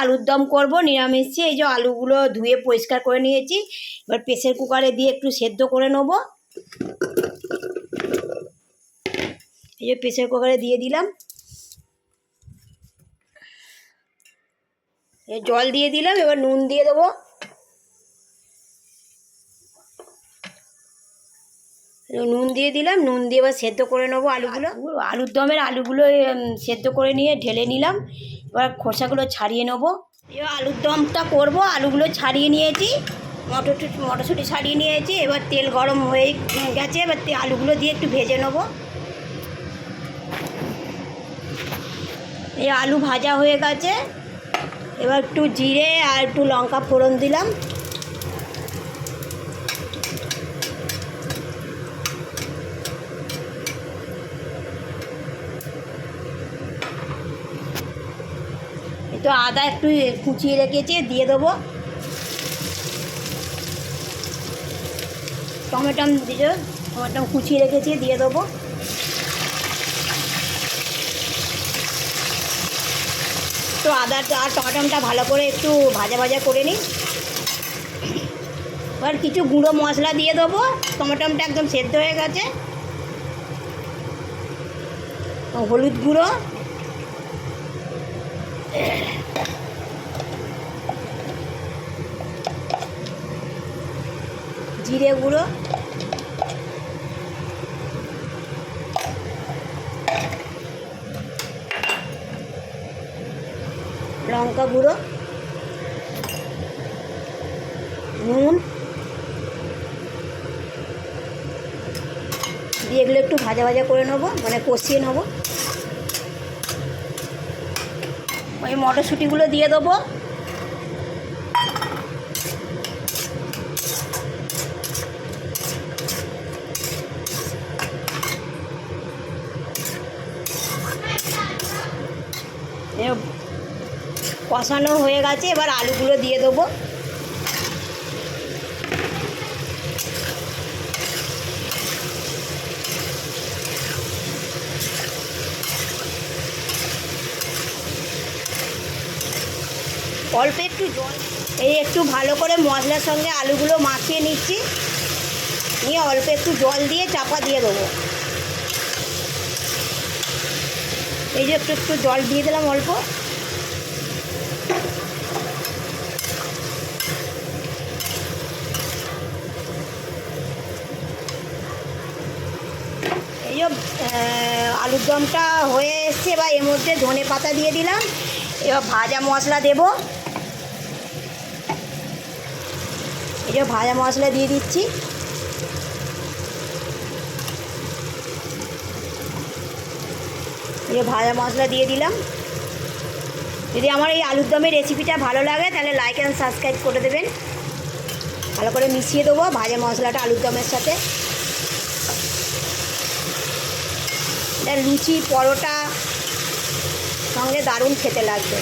আলুর দম করব, নিরামিষ। এই যে আলুগুলো ধুয়ে পরিষ্কার করে নিয়েছি। এবার প্রেসার কুকারে দিয়ে একটু সেদ্ধ করে নেব। এই যে প্রেসার কুকারে দিয়ে দিলাম। জল দিয়ে দিলাম, এবার নুন দিয়ে দেবো। নুন দিয়ে দিলাম, নুন দিয়ে এবার সেদ্ধ করে নেব আলুগুলো। আলুর দমের আলুগুলো সেদ্ধ করে নিয়ে ঢেলে নিলাম। এবার খোসাগুলো ছাড়িয়ে নেব। এবার আলুর দমটা করব। আলুগুলো ছাড়িয়ে নিয়েছি। মটর মটরশুঁটি ছাড়িয়ে নিয়েছি। এবার তেল গরম হয়ে গেছে। এবার আলুগুলো দিয়ে একটু ভেজে নেব। এই আলু ভাজা হয়ে গেছে। এবার একটু জিরে আর একটু লঙ্কা ফোড়ন দিলাম। একটু আদা একটু কুচিয়ে রেখেছি, দিয়ে দেবো। টমেটম দিয়ে টমেটম কুচিয়ে রেখেছি, দিয়ে দেবো। তো আদা আর টমেটমটা ভালো করে একটু ভাজা ভাজা করে নিই। এবার কিছু গুঁড়ো মশলা দিয়ে দেবো টমেটমটা একদম সেদ্ধ হয়ে গেছে। হলুদ গুঁড়ো জিরে গুঁড়ো। লঙ্কা গুঁড়ো। নুন। দিয়ে এগুলো একটু ভাজা ভাজা করে নেব মানে কষিয়ে নেব। ওই মটরশুঁটিগুলো দিয়ে দেবো। কষানো হয়ে গেছে, এবার আলুগুলো দিয়ে দেবো। অল্প একটু জল, এই একটু ভালো করে মশলার সঙ্গে আলুগুলো মাখিয়ে নিচ্ছি। নিয়ে অল্প একটু জল দিয়ে চাপা দিয়ে দেবো। এই যে একটু একটু জল দিয়ে দিলাম অল্প। এই যে আলুর দমটা হয়ে এসছে, এবার এর মধ্যে ধনে পাতা দিয়ে দিলাম। এবার ভাজা মশলা দেব। এই যে ভাজা মশলা দিয়ে দিচ্ছি। এই যে ভাজা মশলা দিয়ে দিলাম। যদি আমার এই আলুর দমের রেসিপিটা ভালো লাগে, তাহলে লাইক অ্যান্ড সাবস্ক্রাইব করে দেবেন। ভালো করে মিশিয়ে দেবো ভাজা মশলাটা আলুর দমের সাথে। এটা লুচি, পরোটা, সঙ্গে দারুণ খেতে লাগবে।